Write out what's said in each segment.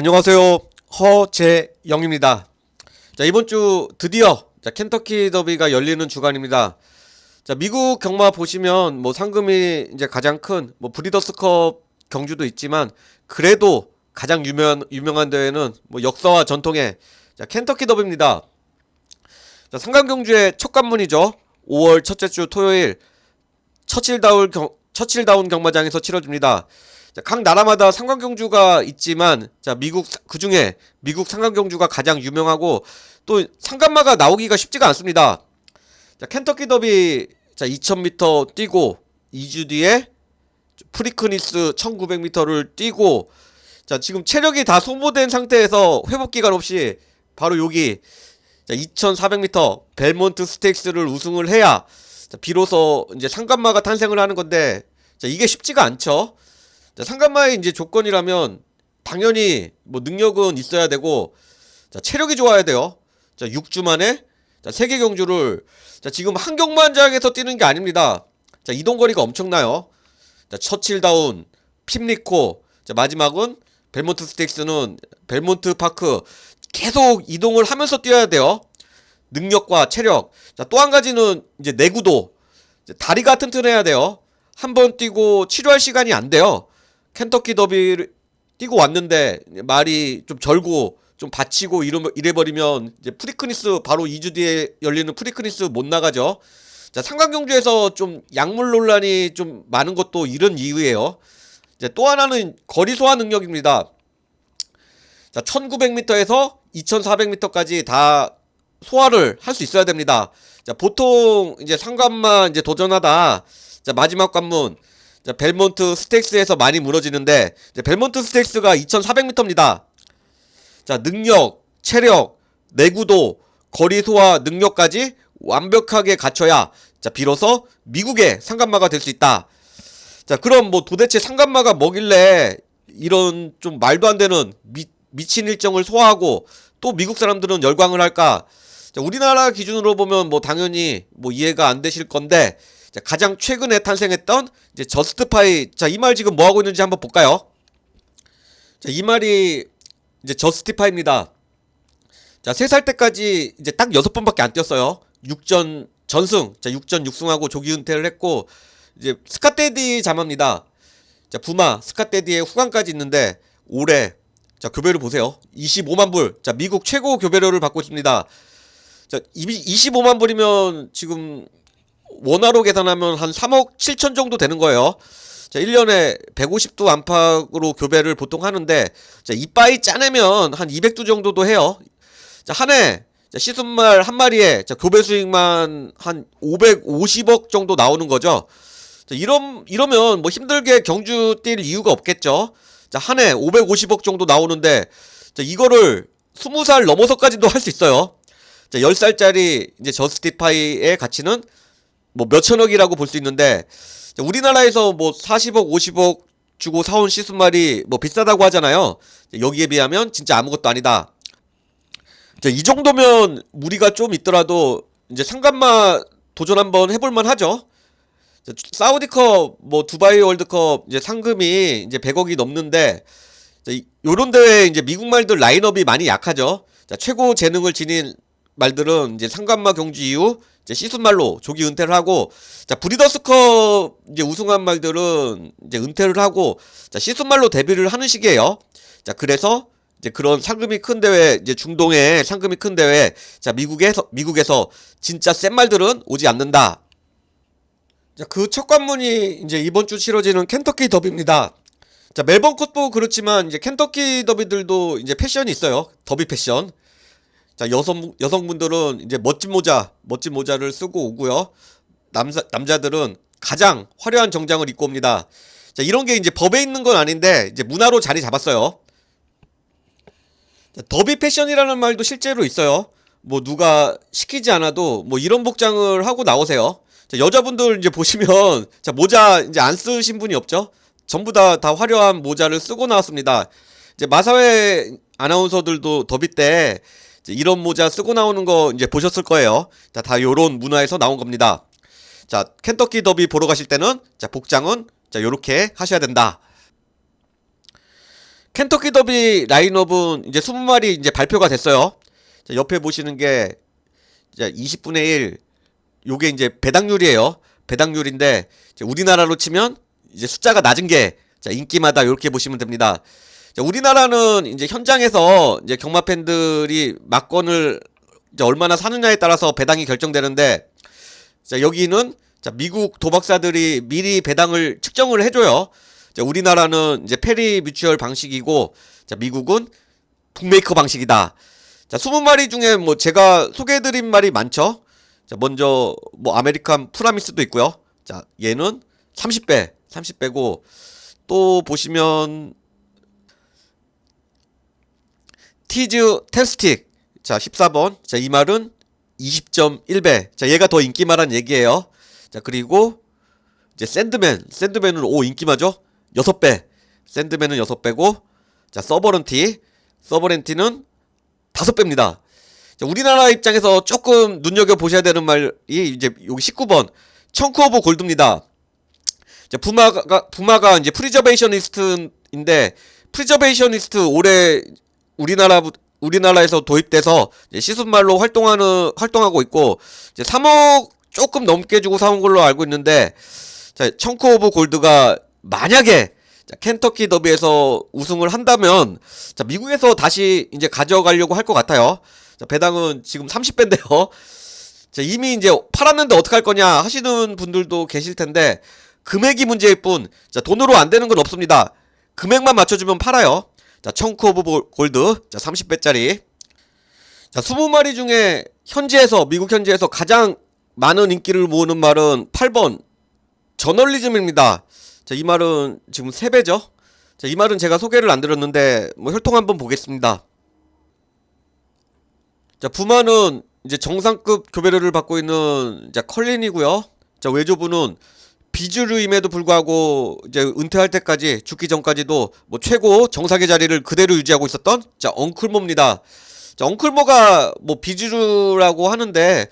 안녕하세요. 허재영입니다. 자, 이번 주 드디어 자, 켄터키 더비가 열리는 주간입니다. 자, 미국 경마 보시면 뭐 상금이 이제 가장 큰 뭐 브리더스컵 경주도 있지만 그래도 가장 유명 유명한 대회는 뭐 역사와 전통의 자, 켄터키 더비입니다. 자, 상강 경주의 첫 관문이죠. 5월 첫째 주 토요일 처칠다운 경 처칠다운 경마장에서 치러집니다. 자, 각 나라마다 상관경주가 있지만 자 미국 그 중에 미국 상관경주가 가장 유명하고 또 상관마가 나오기가 쉽지가 않습니다. 자 켄터키 더비 자 2000m 뛰고 2주 뒤에 프리크니스 1900m를 뛰고 자 지금 체력이 다 소모된 상태에서 회복 기간 없이 바로 여기 자 2400m 벨몬트 스테이크스를 우승을 해야 자, 비로소 이제 상관마가 탄생을 하는 건데 자 이게 쉽지가 않죠. 자, 상관마의 이제 조건이라면 당연히 뭐 능력은 있어야 되고 자, 체력이 좋아야 돼요. 자, 6주 만에 자, 세계 경주를 자, 지금 한 경만장에서 뛰는 게 아닙니다. 자, 이동 거리가 엄청나요. 자, 처칠다운, 핍리코, 자, 마지막은 벨몬트 스테이크스는 벨몬트 파크 계속 이동을 하면서 뛰어야 돼요. 능력과 체력. 자, 또 한 가지는 이제 내구도. 이제 다리가 튼튼해야 돼요. 한 번 뛰고 치료할 시간이 안 돼요. 켄터키 더비를 뛰고 왔는데 말이 좀 절고 좀 받치고 이러, 이래버리면 이제 프리크니스 바로 2주 뒤에 열리는 프리크니스 못 나가죠. 자 상강 경주에서 좀 약물 논란이 좀 많은 것도 이런 이유예요. 이제 또 하나는 거리 소화 능력입니다. 자 1900m에서 2400m까지 다 소화를 할 수 있어야 됩니다. 자 보통 이제 상관만 이제 도전하다 자 마지막 관문 자, 벨몬트 스테이크스에서 많이 무너지는데 이제 벨몬트 스테이크스가 2,400m입니다. 자, 능력, 체력, 내구도, 거리 소화 능력까지 완벽하게 갖춰야 자, 비로소 미국의 상간마가 될 수 있다. 자, 그럼 뭐 도대체 상간마가 뭐길래 이런 좀 말도 안 되는 미, 미친 일정을 소화하고 또 미국 사람들은 열광을 할까? 자, 우리나라 기준으로 보면 뭐 당연히 뭐 이해가 안 되실 건데 자, 가장 최근에 탄생했던 이제 저스트파이 자 이 말 지금 뭐 하고 있는지 한번 볼까요? 자 이 말이 이제 저스티파입니다. 자, 3살 때까지 이제 딱 6번밖에 안 뛰었어요. 6전 전승. 자, 6전 6승하고 조기 은퇴를 했고 이제 스카테디 자마입니다. 자, 부마 스카테디의 후광까지 있는데 올해 자, 교배료 보세요. 25만 불. 자, 미국 최고 교배료를 받고 있습니다. 자, 25만 불이면 지금 원화로 계산하면 한 3억 7천 정도 되는 거예요. 자, 1년에 150두 안팎으로 교배를 보통 하는데, 자, 이빠이 짜내면 한 200두 정도도 해요. 자, 한 해, 자, 시순말 한 마리에, 자, 교배 수익만 한 550억 정도 나오는 거죠. 자, 이런, 이러면 뭐 힘들게 경주 뛸 이유가 없겠죠. 자, 한 해 550억 정도 나오는데, 자, 이거를 20살 넘어서까지도 할 수 있어요. 자, 10살짜리 이제 저스티파이의 가치는 뭐 몇천억이라고 볼 수 있는데 자, 우리나라에서 뭐 40억, 50억 주고 사온 시스말이 뭐 비싸다고 하잖아요. 자, 여기에 비하면 진짜 아무것도 아니다. 자, 이 정도면 무리가 좀 있더라도 이제 상관마 도전 한번 해볼만 하죠. 자, 사우디컵, 뭐 두바이 월드컵 이제 상금이 이제 100억이 넘는데 자, 이- 요런 대회 이제 미국 말들 라인업이 많이 약하죠. 자, 최고 재능을 지닌 말들은 이제 상관마 경주 이후 이제 시즌 말로 조기 은퇴를 하고 자 브리더스컵 이제 우승한 말들은 이제 은퇴를 하고 자 시즌 말로 데뷔를 하는 시기예요. 자 그래서 이제 그런 상금이 큰 대회 이제 중동의 상금이 큰 대회 자 미국에서 미국에서 진짜 센 말들은 오지 않는다. 자 그 첫 관문이 이제 이번 주 치러지는 켄터키 더비입니다. 자 멜번 컷도 그렇지만 이제 켄터키 더비들도 이제 패션이 있어요. 더비 패션. 자 여성 여성분들은 이제 멋진 모자 멋진 모자를 쓰고 오고요. 남자 남자들은 가장 화려한 정장을 입고 옵니다. 자 이런 게 이제 법에 있는 건 아닌데 이제 문화로 자리 잡았어요. 자, 더비 패션이라는 말도 실제로 있어요. 뭐 누가 시키지 않아도 뭐 이런 복장을 하고 나오세요. 자, 여자분들 이제 보시면 자 모자 이제 안 쓰신 분이 없죠? 전부 다 다 화려한 모자를 쓰고 나왔습니다. 이제 마사회 아나운서들도 더비 때 이런 모자 쓰고 나오는 거 이제 보셨을 거예요. 자, 다 요런 문화에서 나온 겁니다. 자, 켄터키 더비 보러 가실 때는 자, 복장은 자, 요렇게 하셔야 된다. 켄터키 더비 라인업은 이제 20마리 이제 발표가 됐어요. 자, 옆에 보시는 게 이제 20분의 1 요게 이제 배당률이에요. 배당률인데 우리나라로 치면 이제 숫자가 낮은 게 자, 인기마다 이렇게 보시면 됩니다. 자, 우리나라는 이제 현장에서 이제 경마 팬들이 막건을 이제 얼마나 사느냐에 따라서 배당이 결정되는데 자, 여기는 자, 미국 도박사들이 미리 배당을 측정을 해줘요. 자, 우리나라는 이제 페리 뮤추얼 방식이고 자, 미국은 북메이커 방식이다. 자, 20마리 중에 뭐 제가 소개해드린 말이 많죠. 자, 먼저 뭐 아메리칸 프라미스도 있고요. 자, 얘는 30배, 30배고 또 보시면 티즈 테스틱 자 14번. 자 이 말은 20.1배. 자 얘가 더 인기말한 얘기예요. 자 그리고 이제 샌드맨 샌드맨은 오 인기마죠? 6배. 샌드맨은 6배고. 자 서버런티 서버런티는 5배입니다. 자, 우리나라 입장에서 조금 눈여겨 보셔야 되는 말이 이제 여기 19번. 청크 오브 골드입니다. 자, 부마가 부마가 이제 프리저베이셔니스트인데 프리저베이셔니스트 올해 우리나라 우리나라에서 도입돼서 시순말로 활동하는 활동하고 있고 이제 3억 조금 넘게 주고 사온 걸로 알고 있는데 자, 청크 오브 골드가 만약에 자, 켄터키 더비에서 우승을 한다면 자, 미국에서 다시 이제 가져가려고 할 것 같아요. 자, 배당은 지금 30배인데요. 자, 이미 이제 팔았는데 어떡할 거냐 하시는 분들도 계실 텐데 금액이 문제일 뿐 자, 돈으로 안 되는 건 없습니다. 금액만 맞춰주면 팔아요. 자, 청크 오브 볼- 골드. 자, 30배짜리. 자, 20마리 중에 현지에서, 미국 현지에서 가장 많은 인기를 모으는 말은 8번. 저널리즘입니다. 자, 이 말은 지금 3배죠? 자, 이 말은 제가 소개를 안 드렸는데, 뭐, 혈통 한번 보겠습니다. 자, 부마는 이제 정상급 교배료를 받고 있는, 자, 컬린이고요 자, 외조부는 비주류임에도 불구하고 이제 은퇴할 때까지 죽기 전까지도 뭐 최고 정상의 자리를 그대로 유지하고 있었던 자 엉클모입니다. 자 엉클모가 뭐 비주류라고 하는데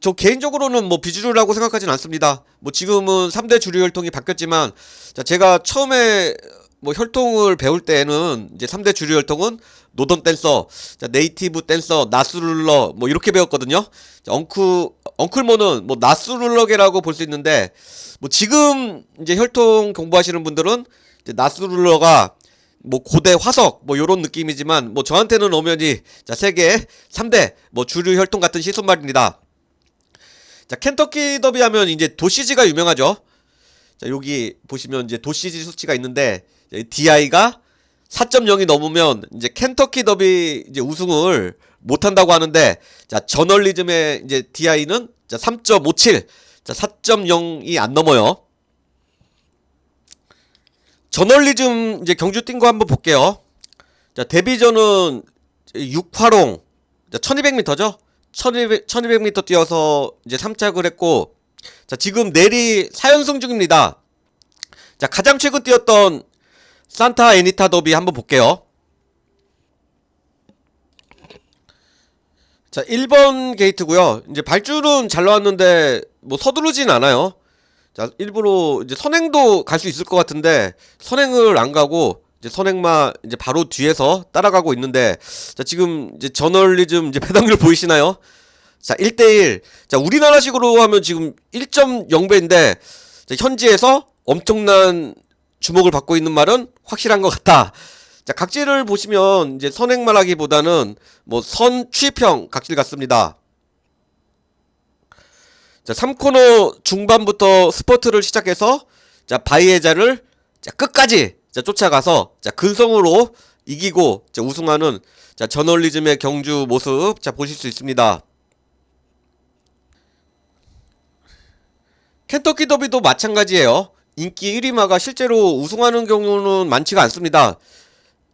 저 개인적으로는 뭐 비주류라고 생각하진 않습니다. 뭐 지금은 3대 주류 혈통이 바뀌었지만 자 제가 처음에 뭐 혈통을 배울 때는 이제 3대 주류 혈통은 노던 댄서, 자 네이티브 댄서, 나스룰러 뭐 이렇게 배웠거든요. 자, 엉크 엉클모는 뭐 나스룰러계라고 볼 수 있는데 뭐 지금 이제 혈통 공부하시는 분들은 이제 나스룰러가 뭐 고대 화석 뭐 요런 느낌이지만 뭐 저한테는 엄연히 자 세계 3대 뭐 주류 혈통 같은 시선말입니다. 자 켄터키 더비 하면 이제 도시지가 유명하죠. 자 여기 보시면 이제 도시지 수치가 있는데 DI가 4.0이 넘으면 이제 켄터키 더비 이제 우승을 못 한다고 하는데 자 저널리즘의 이제 DI는 자 3.57. 자 4.0이 안 넘어요. 저널리즘 이제 경주 뛴 거 한번 볼게요. 자 데뷔전은 6화롱 자 1200m죠. 1200, 1200m 뛰어서 이제 3착을 했고 자 지금 내리 4연승 중입니다. 자 가장 최근 뛰었던 산타 애니타 더비 한번 볼게요. 자, 1번 게이트고요. 이제 발줄은 잘 나왔는데 뭐 서두르진 않아요. 자, 일부러 이제 선행도 갈 수 있을 것 같은데 선행을 안 가고 이제 선행마 이제 바로 뒤에서 따라가고 있는데 자, 지금 이제 저널리즘 이제 배당률 보이시나요? 자, 1대1. 자, 우리나라식으로 하면 지금 1.0배인데 현지에서 엄청난 주목을 받고 있는 말은 확실한 것 같다. 자, 각질을 보시면 이제 선행말하기보다는 뭐 선 취평 각질 같습니다. 자, 3코너 중반부터 스퍼트를 시작해서 자, 바이에자를 자, 끝까지 자, 쫓아가서 자, 근성으로 이기고 자, 우승하는 자, 저널리즘의 경주 모습 자, 보실 수 있습니다. 켄터키 더비도 마찬가지예요. 인기 1위마가 실제로 우승하는 경우는 많지가 않습니다.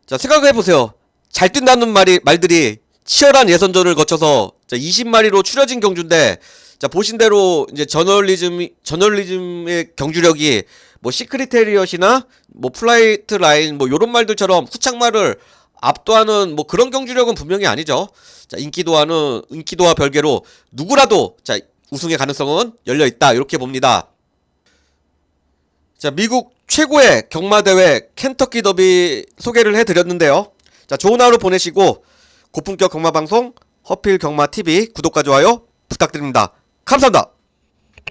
자, 생각해 보세요. 잘 뛴다는 말이 말들이 치열한 예선전을 거쳐서 자, 20마리로 추려진 경주인데 자, 보신 대로 이제 저널리즘 저널리즘의 경주력이 뭐 시크리테리엇이나 뭐 플라이트 라인 뭐 요런 말들처럼 후창말을 압도하는 뭐 그런 경주력은 분명히 아니죠. 자, 인기도와는 인기도와 별개로 누구라도 자, 우승의 가능성은 열려 있다. 이렇게 봅니다. 자, 미국 최고의 경마 대회 켄터키 더비 소개를 해드렸는데요. 자, 좋은 하루 보내시고 고품격 경마 방송 허필 경마 TV 구독과 좋아요 부탁드립니다. 감사합니다.